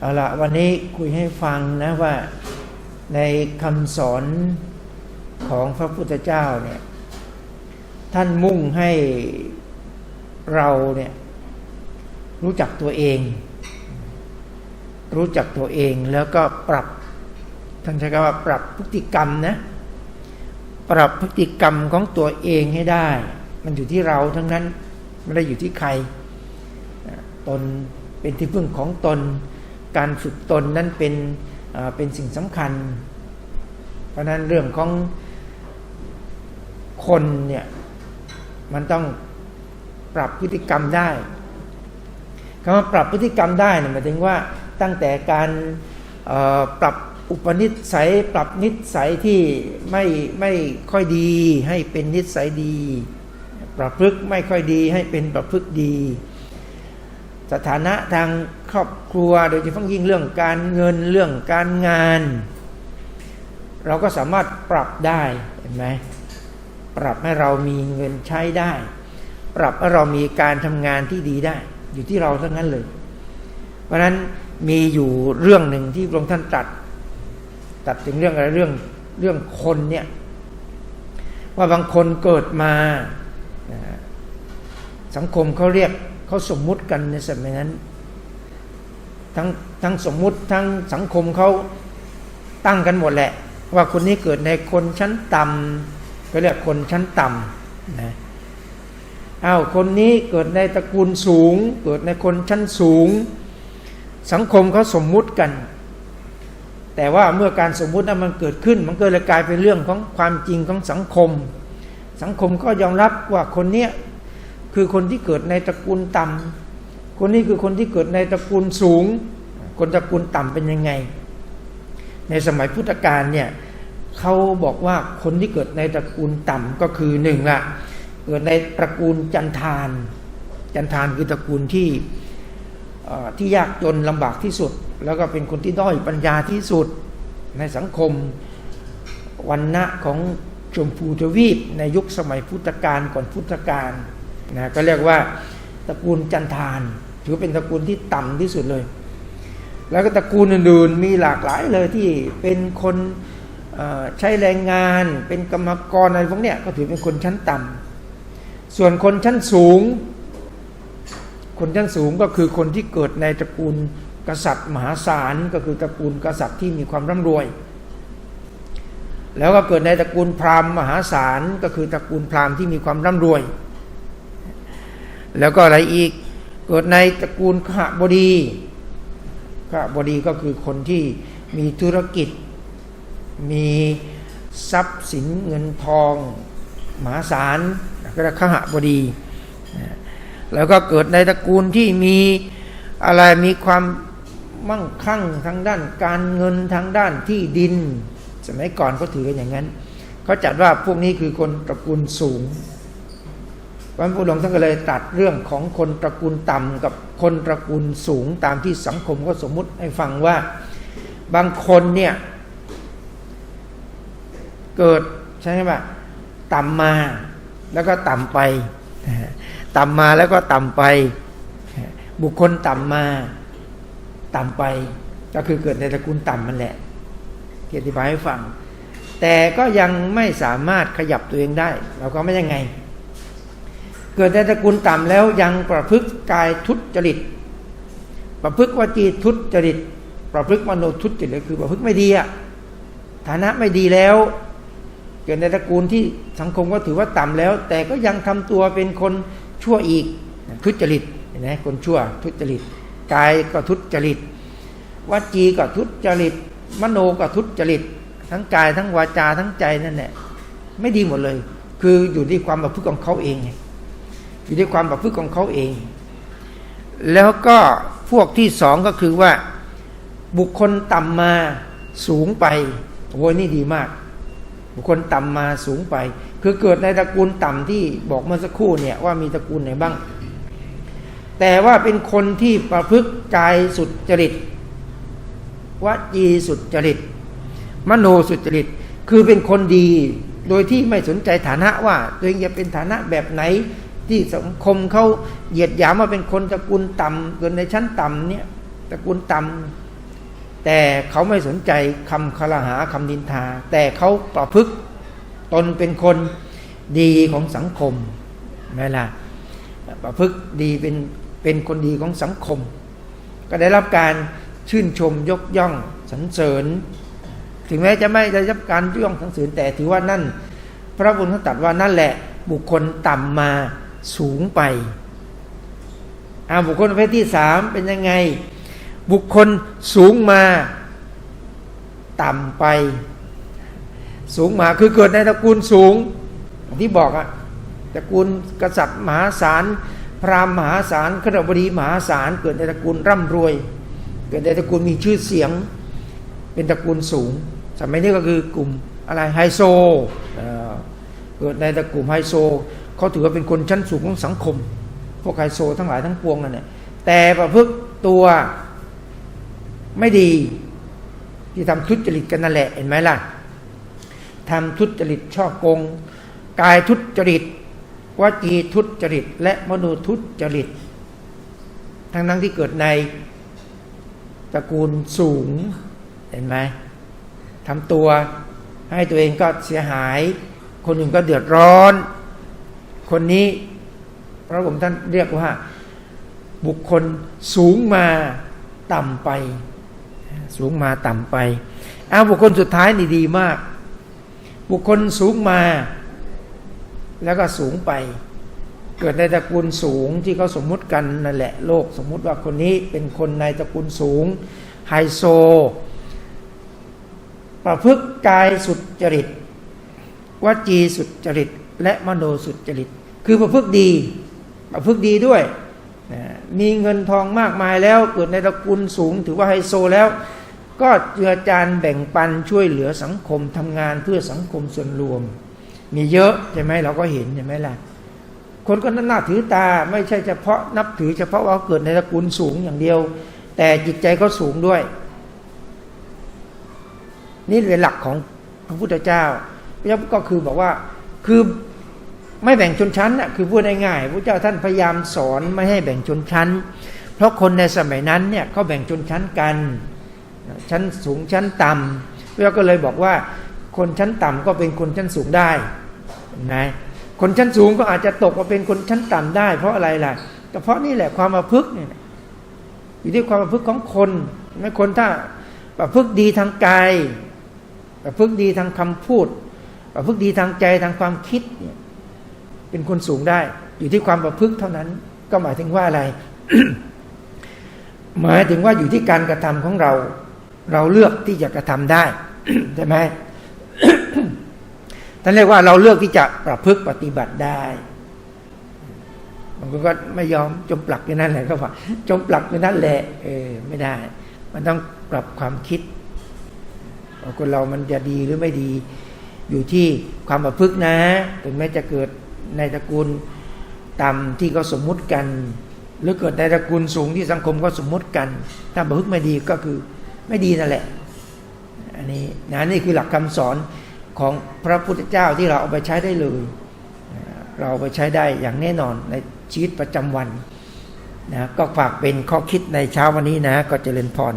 เอาละวันนี้คุยให้ฟังนะว่าในคำสอนของพระพุทธเจ้าเนี่ยท่านมุ่งให้เราเนี่ยรู้จักตัวเอง รู้จักตัวเองแล้วก็ปรับท่านใช้คำว่าปรับพฤติกรรมนะปรับพฤติกรรมของตัวเองให้ได้ มันอยู่ที่เราทั้งนั้นไม่ได้อยู่ที่ใครตนเป็นที่พึ่งของตน การฝึกตนนั้นเป็นเป็นสิ่งสำคัญ เพราะนั้นเรื่องของคนเนี่ยมันต้องปรับพฤติกรรมได้คำว่าปรับพฤติกรรมได้นี่ยหมายถึงว่าตั้งแต่การปรับอุปนิสัยปรับนิสัยที่ไม่ไม่ค่อยดีให้เป็นนิสัยดี ปรับพฤกไม่ค่อยดีให้เป็นปรับพฤกดี สถานะทางครอบครัว โดยเฉพาะยิ่งเรื่องการเงินเรื่องการงาน เราก็สามารถปรับได้เห็นไหมปรับให้เรามีเงินใช้ได้ ปรับให้เรามีการทำงานที่ดีได้ อยู่ที่เราทั้งนั้นเลย เพราะนั้นมีอยู่เรื่องหนึ่งที่พระองค์ท่านตัดตัดถึงเรื่องอะไรเรื่องเรื่องคนเนี่ยว่าบางคนเกิดมาสังคมเขาเรียก เขาสมมุติกันในสมัยนั้น ทั้งทั้งสมมุติทั้งสังคมเขาตั้งกันหมดแหละ ว่าคนนี้เกิดในคนชั้นต่ำก็เรียกคนชั้นต่ำนะอ้าวคนนี้เกิดในตระกูลสูง เกิดในคนชั้นสูง สังคมเขาสมมุติกัน แต่ว่าเมื่อการสมมุตินั้นมันเกิดขึ้น มันก็เลยกลายเป็นเรื่องของความจริงของสังคม สังคมก็ยอมรับว่าคนเนี้ย คือคนที่เกิดในตระกูลต่ำคนนี้คือคนที่เกิดในตระกูลสูง คนตระกูลต่ำเป็นยังไง ในสมัยพุทธกาลเนี่ยเขาบอกว่าคนที่เกิดในตระกูลต่ำก็คือหนึ่งละเกิดในตระกูลจันทาน จันทานคือตระกูลที่ที่ยากจนลำบากที่สุด แล้วก็เป็นคนที่ด้อยปัญญาที่สุดในสังคมวันณะของชมพูทวีปในยุคสมัยพุทธกาลก่อนพุทธกาล นะก็เรียกว่าตระกูลจันทาน ถือเป็นตระกูลที่ต่ำที่สุดเลย แล้วก็ตระกูลอื่นๆมีหลากหลายเลยที่เป็นคนใช้แรงงาน เป็นกรรมกรอะไรพวกเนี้ยก็ถือเป็นคนชั้นต่ำส่วนคนชั้นสูง คนชั้นสูงก็คือคนที่เกิดในตระกูลกษัตริย์มหาศาลก็คือตระกูลกษัตริย์ที่มีความร่ำรวย แล้วก็เกิดในตระกูลพราหมณ์มหาศาลก็คือตระกูลพราหมณ์ที่มีความร่ำรวย แล้วก็อะไรอีก เกิดในตระกูลขหบดีขหบดีก็คือคนที่มีธุรกิจ มีทรัพย์สินเงินทองมหาศาลก็เรียกขหบดี แล้วก็เกิดในตระกูลที่มีอะไรมีความมั่งคั่งทางด้านการเงินทางด้านที่ดิน สมัยก่อนเขาถือกันอย่างนั้นเขาจัดว่าพวกนี้คือคนตระกูลสูง พระพุทธองค์ท่านก็เลยตัดเรื่องของคนตระกูลต่ำกับคนตระกูลสูงตามที่สังคมก็สมมุติให้ฟังว่า บางคนเนี่ย เกิดใช่ไหมต่ำมาแล้วก็ต่ำไป ต่ำมาแล้วก็ต่ำไป บุคคลต่ำมา ต่ำไป ก็คือเกิดในตระกูลต่ำมันแหละที่อธิบายให้ฟัง แต่ก็ยังไม่สามารถขยับตัวเองได้ เราก็ไม่ยังไง เกิดในตระกูลต่ำแล้วยังประพฤติกายทุจริต ประพฤติวจีทุจริต ประพฤติมโนทุจริตคือประพฤติไม่ดีอะฐานะไม่ดีแล้ว เกิดในตระกูลที่สังคมก็ถือว่าต่ำแล้ว แต่ก็ยังทำตัวเป็นคนชั่วอีกทุจริตนไหมคนชั่วทุจริตกายก็ทุจริตวจีก็ทุจริต มโนก็ทุจริต ทั้งกายทั้งวาจาทั้งใจนั่นแหละไม่ดีหมดเลย คืออยู่ที่ความประพฤติของเขาเองไง อยู่ที่ความประพฤติของเขาเอง แล้วก็พวกที่สองก็คือว่าบุคคลต่ำมาสูงไปโว้ยนี่ดีมาก บุคคลต่ำมาสูงไป คือเกิดในตระกูลต่ำที่บอกเมื่อสักครู่เนี่ยว่ามีตระกูลไหนบ้าง แต่ว่าเป็นคนที่ประพฤติกายสุดจริตวจีสุดจริต มโนสุดจริต คือเป็นคนดีโดยที่ไม่สนใจฐานะว่าตัวเองจะเป็นฐานะแบบไหน ที่สังคมเขาเหยียดหยามมาเป็นคนตระกูลต่ำเกินในชั้นต่ำเนี่ยตระกูลต่แต่เขาไม่สนใจคำคารหาคำนินทา แต่เขาประพฤติตนเป็นคนดีของสังคมแม่ล่ะประพฤติดีเป็นเป็นคนดีของสังคม ก็ได้รับการชื่นชมยกย่องสรรเสริญ ถึงแม้จะไม่ได้รับการยกย่องสรรเสริญแต่ถือว่านั่น พระบุญเขาตรัดว่านั่นแหละบุคคลต่ำมา สูงไปอาบุคคลประเภทที่สามเป็นยังไง บุคคลสูงมาต่ำไป สูงมาคือเกิดในตระกูลสูง ที่บอกอะตระกูลกษัตริย์มหาศาลพราหมณ์มหาศาลขณบดีมหาศาลเกิดในตระกูลร่ำรวย เกิดในตระกูลมีชื่อเสียง เป็นตระกูลสูงสมัยนี้ก็คือกลุ่มอะไรไฮโซเเกิดในตระกูลไฮโซ เขาถือว่าเป็นคนชั้นสูงของสังคม พวกไฮโซทั้งหลายทั้งปวงนั่นแหละแต่ประพฤติตัวไม่ดี ที่ทำทุจริตกันนั่นแหละเห็นไหมล่ะทำทุจริตช่อโกง กายทุจริตวจีทุจริต และมโนทุจริต ทั้งนั้นที่เกิดในตระกูลสูงเห็นไหมทำตัวให้ตัวเองก็เสียหาย คนอื่นก็เดือดร้อน คนนี้พระองค์ท่านเรียกว่าบุคคลสูงมาต่ำไป สูงมาต่ำไปเอาบุคคลสุดท้ายนี่ดีมาก บุคคลสูงมา แล้วก็สูงไป เกิดในตระกูลสูงที่เขาสมมุติกันนั่นแหละโลกสมมุติว่าคนนี้เป็นคนในตระกูลสูงไฮโซ ประพฤติกายสุดจริตวจีสุดจริต และมโนสุดจริต คือประพฤติดีประพฤติดีด้วยนะมีเงินทองมากมายแล้วเกิดในตระกูลสูงถือว่าไฮโซแล้ว ก็เจือจานแบ่งปันช่วยเหลือสังคมทำงานเพื่อสังคมส่วนรวม มีเยอะใช่ไหมเราก็เห็นใช่ไหมล่ะคนก็น่าถือตาไม่ใช่เฉพาะนับถือเฉพาะว่าเกิดในตระกูลสูงอย่างเดียว แต่จิตใจเขาสูงด้วย นี่เป็นหลักของพระพุทธเจ้าพระเจ้าก็คือบอกว่า คือไม่แบ่งชนชั้นน่ะคือพูดง่ายๆพระเจ้าท่านพยายามสอนไม่ให้แบ่งชนชั้น เพราะคนในสมัยนั้นเนี่ยเขาแบ่งชนชั้นกัน ชั้นสูงชั้นต่ำพระเจ้าก็เลยบอกว่า คนชั้นต่ำก็เป็นคนชั้นสูงได้นะคนชั้นสูงก็อาจจะตกมาเป็นคนชั้นต่ำได้ เพราะอะไรล่ะก็เพราะนี่แหละความประพฤกเนี่ยอยู่ที่ความประพฤกของคนไม่คนถ้าประพฤกดีทางกายประพฤกดีทางคำพูด ประพฤกดีทางใจทางความคิดเนี่ยเป็นคนสูงได้ อยู่ที่ความประพฤกเท่านั้น ก็หมายถึงว่าอะไร หมายถึงว่าอยู่ที่การกระทำของเรา เราเลือกที่จะกระทำได้ใช่ไหมท่านเรียกว่าเราเลือกที่จะประพฤติปฏิบัติได้บางคนก็ไม่ยอมจมปลักอยู่นั่นแหละก็ว่าจมปลักอยู่นั่นแหละเออไม่ได้ มันต้องปรับความคิดคนเรามันจะดีหรือไม่ดี อยู่ที่ความประพฤตินะ ถึงแม้จะเกิดในตระกูลต่ำที่เขาสมมุติกัน หรือเกิดในตระกูลสูงที่สังคมก็สมมุติกันถ้าประพฤติไม่ดีก็คือไม่ดีนั่นแหละ อันนี้นะนี่คือหลักคำสอนของพระพุทธเจ้าที่เราเอาไปใช้ได้เลย เราเอาไปใช้ได้อย่างแน่นอนในชีวิตประจำวันนะก็ฝากเป็นข้อคิดในเช้าวันนี้นะ ก็เจริญพร